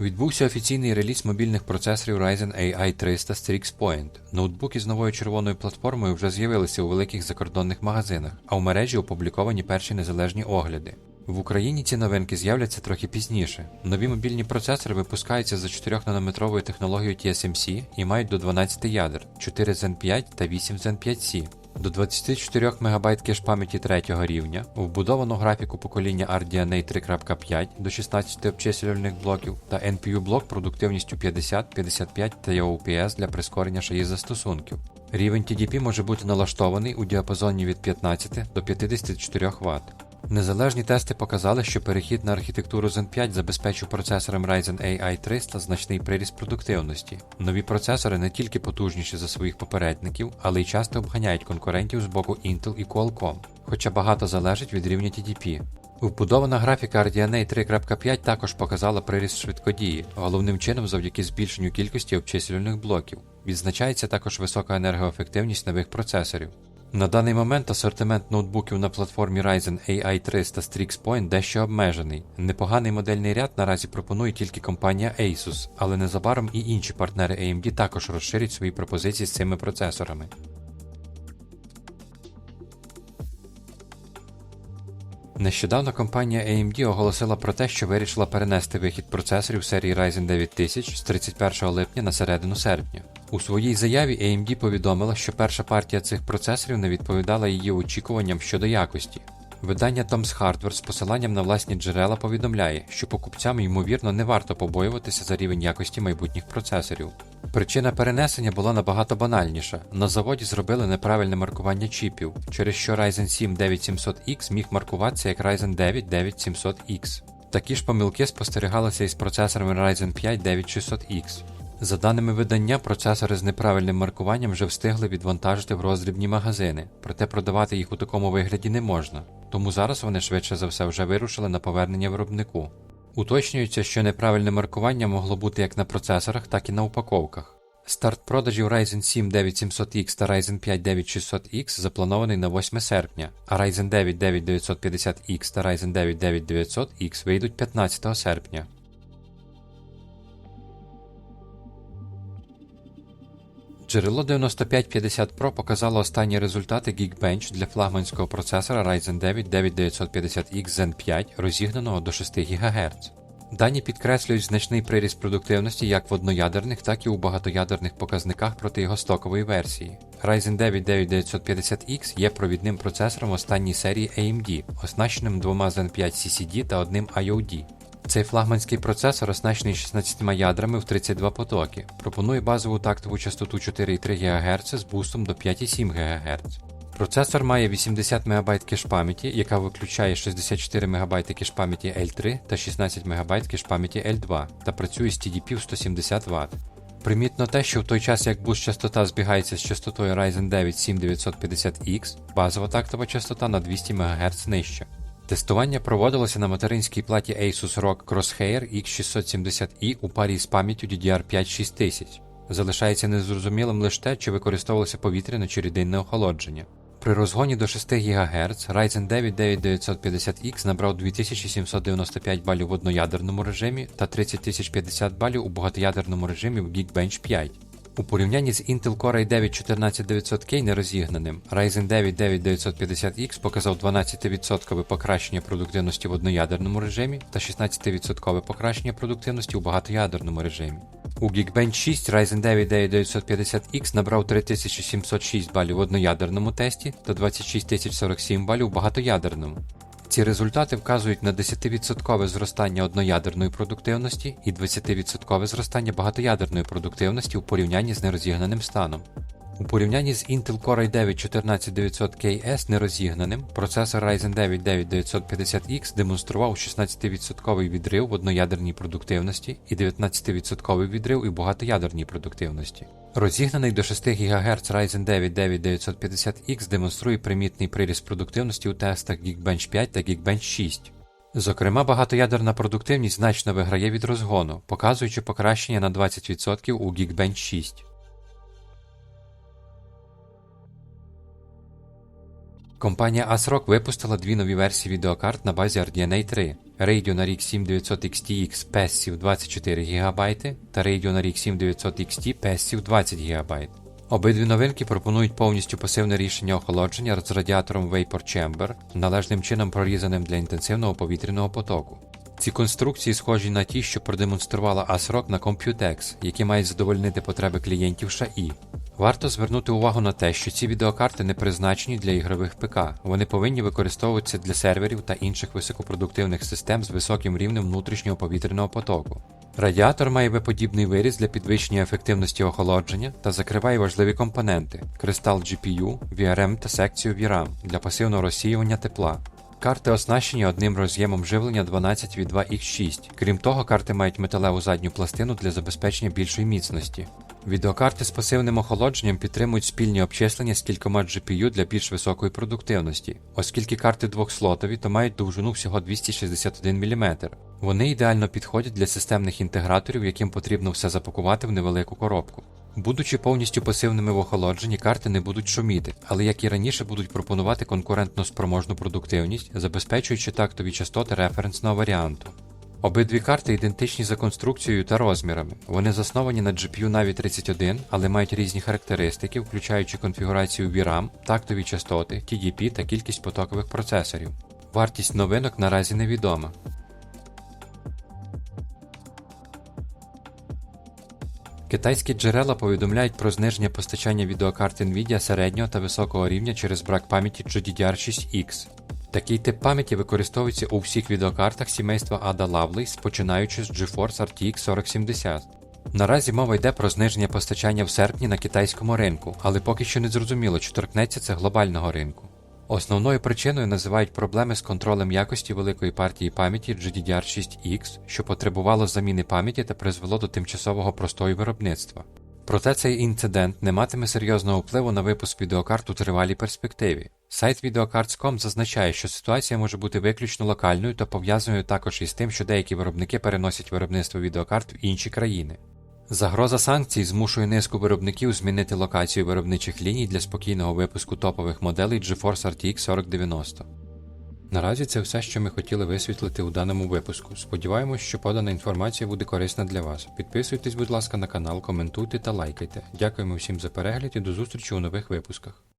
Відбувся офіційний реліз мобільних процесорів Ryzen AI 300 Strix Point. Ноутбуки з новою червоною платформою вже з'явилися у великих закордонних магазинах, а в мережі опубліковані перші незалежні огляди. В Україні ці новинки з'являться трохи пізніше. Нові мобільні процесори випускаються за 4-нанометровою технологією TSMC і мають до 12 ядер 4 Zen 5 та 8 Zen 5C. До 24 МБ кеш пам'яті 3 рівня, вбудовану графіку покоління RDNA 3.5 до 16 обчислювальних блоків та NPU блок продуктивністю 50, 55 та UPS для прискорення шиї застосунків. Рівень TDP може бути налаштований у діапазоні від 15 до 54 Вт. Незалежні тести показали, що перехід на архітектуру Zen 5 забезпечив процесорам Ryzen AI 300 значний приріст продуктивності. Нові процесори не тільки потужніші за своїх попередників, але й часто обганяють конкурентів з боку Intel і Qualcomm, хоча багато залежить від рівня TDP. Вбудована графіка RDNA 3.5 також показала приріст швидкодії, головним чином завдяки збільшенню кількості обчислювальних блоків. Відзначається також висока енергоефективність нових процесорів. На даний момент асортимент ноутбуків на платформі Ryzen AI 300 Strix Point дещо обмежений. Непоганий модельний ряд наразі пропонує тільки компанія Asus, але незабаром і інші партнери AMD також розширять свої пропозиції з цими процесорами. Нещодавно компанія AMD оголосила про те, що вирішила перенести вихід процесорів серії Ryzen 9000 з 31 липня на середину серпня. У своїй заяві AMD повідомила, що перша партія цих процесорів не відповідала її очікуванням щодо якості. Видання Tom's Hardware з посиланням на власні джерела повідомляє, що покупцям ймовірно не варто побоюватися за рівень якості майбутніх процесорів. Причина перенесення була набагато банальніша. На заводі зробили неправильне маркування чіпів, через що Ryzen 7 9700X міг маркуватися як Ryzen 9 9700X. Такі ж помилки спостерігалися із процесорами Ryzen 5 9600X. За даними видання, процесори з неправильним маркуванням вже встигли відвантажити в роздрібні магазини, проте продавати їх у такому вигляді не можна, тому зараз вони швидше за все вже вирушили на повернення виробнику. Уточнюється, що неправильне маркування могло бути як на процесорах, так і на упаковках. Старт продажів Ryzen 7 9700X та Ryzen 5 9600X запланований на 8 серпня, а Ryzen 9 9950X та Ryzen 9 9900X вийдуть 15 серпня. Джерело 9550 Pro показало останні результати Geekbench для флагманського процесора Ryzen 9 9950X Zen 5, розігнаного до 6 ГГц. Дані підкреслюють значний приріст продуктивності як в одноядерних, так і у багатоядерних показниках проти його стокової версії. Ryzen 9 9950X є провідним процесором останньої серії AMD, оснащеним двома Zen 5 CCD та одним IOD. Цей флагманський процесор оснащений 16 ядрами в 32 потоки. Пропонує базову тактову частоту 4,3 ГГц з бустом до 5,7 ГГц. Процесор має 80 МБ кеш пам'яті, яка виключає 64 МБ кеш пам'яті L3 та 16 МБ кеш пам'яті L2 та працює з TDP в 170 Вт. Примітно те, що в той час як буст частота збігається з частотою Ryzen 9 7950X, базова тактова частота на 200 МГц нижча. Тестування проводилося на материнській платі Asus ROG Crosshair X670i у парі з пам'яттю DDR5 6000. Залишається незрозумілим лише те, чи використовувалося повітряне чи рідинне охолодження. При розгоні до 6 ГГц Ryzen 9 9950X набрав 2795 балів в одноядерному режимі та 30050 балів у багатоядерному режимі в Geekbench 5. У порівнянні з Intel Core i9 14900K нерозігнаним, Ryzen 9 9950X показав 12% покращення продуктивності в одноядерному режимі та 16% покращення продуктивності у багатоядерному режимі. У Geekbench 6 Ryzen 9 9950X набрав 3706 балів в одноядерному тесті та 26047 балів у багатоядерному. Ці результати вказують на 10% зростання одноядерної продуктивності і 20% зростання багатоядерної продуктивності у порівнянні з нерозігнаним станом. У порівнянні з Intel Core i9 14900KS нерозігнаним, процесор Ryzen 9 9950X демонстрував 16% відрив в одноядерній продуктивності і 19% відрив у багатоядерній продуктивності. Розігнаний до 6 ГГц Ryzen 9 9950X демонструє примітний приріст продуктивності у тестах Geekbench 5 та Geekbench 6. Зокрема, багатоядерна продуктивність значно виграє від розгону, показуючи покращення на 20% у Geekbench 6. Компанія ASRock випустила дві нові версії відеокарт на базі RDNA 3. Radeon RX 7900 XTX PESів 24 ГБ та Radeon RX 7900 XT PESів 20 ГБ. Обидві новинки пропонують повністю пасивне рішення охолодження з радіатором Vapor Chamber, належним чином прорізаним для інтенсивного повітряного потоку. Ці конструкції схожі на ті, що продемонструвала ASRock на Computex, які мають задовольнити потреби клієнтів ШАІ. Варто звернути увагу на те, що ці відеокарти не призначені для ігрових ПК, вони повинні використовуватися для серверів та інших високопродуктивних систем з високим рівнем внутрішнього повітряного потоку. Радіатор має виподібний виріз для підвищення ефективності охолодження та закриває важливі компоненти кристал GPU, VRM та секцію VRAM для пасивного розсіювання тепла. Карти оснащені одним роз'ємом живлення 12 від 2X6. Крім того, карти мають металеву задню пластину для забезпечення більшої міцності. Відеокарти з пасивним охолодженням підтримують спільні обчислення з кількома GPU для більш високої продуктивності, оскільки карти двохслотові, то мають довжину всього 261 мм. Вони ідеально підходять для системних інтеграторів, яким потрібно все запакувати в невелику коробку. Будучи повністю пасивними в охолодженні, карти не будуть шуміти, але як і раніше будуть пропонувати конкурентно спроможну продуктивність, забезпечуючи тактові частоти референсного варіанту. Обидві карти ідентичні за конструкцією та розмірами. Вони засновані на GPU Navi 31, але мають різні характеристики, включаючи конфігурацію VRAM, тактові частоти, TDP та кількість потокових процесорів. Вартість новинок наразі невідома. Китайські джерела повідомляють про зниження постачання відеокарт Nvidia середнього та високого рівня через брак пам'яті GDDR6X. Такий тип пам'яті використовується у всіх відеокартах сімейства Ada Lovelace, починаючи з GeForce RTX 4070. Наразі мова йде про зниження постачання в серпні на китайському ринку, але поки що не зрозуміло, чи торкнеться це глобального ринку. Основною причиною називають проблеми з контролем якості великої партії пам'яті GDDR6X, що потребувало заміни пам'яті та призвело до тимчасового простою виробництва. Проте цей інцидент не матиме серйозного впливу на випуск відеокарт у тривалій перспективі. Сайт Videocards.com зазначає, що ситуація може бути виключно локальною та пов'язаною також із тим, що деякі виробники переносять виробництво відеокарт в інші країни. Загроза санкцій змушує низку виробників змінити локацію виробничих ліній для спокійного випуску топових моделей GeForce RTX 4090. Наразі це все, що ми хотіли висвітлити у даному випуску. Сподіваємось, що подана інформація буде корисна для вас. Підписуйтесь, будь ласка, на канал, коментуйте та лайкайте. Дякуємо всім за перегляд і до зустрічі у нових випусках.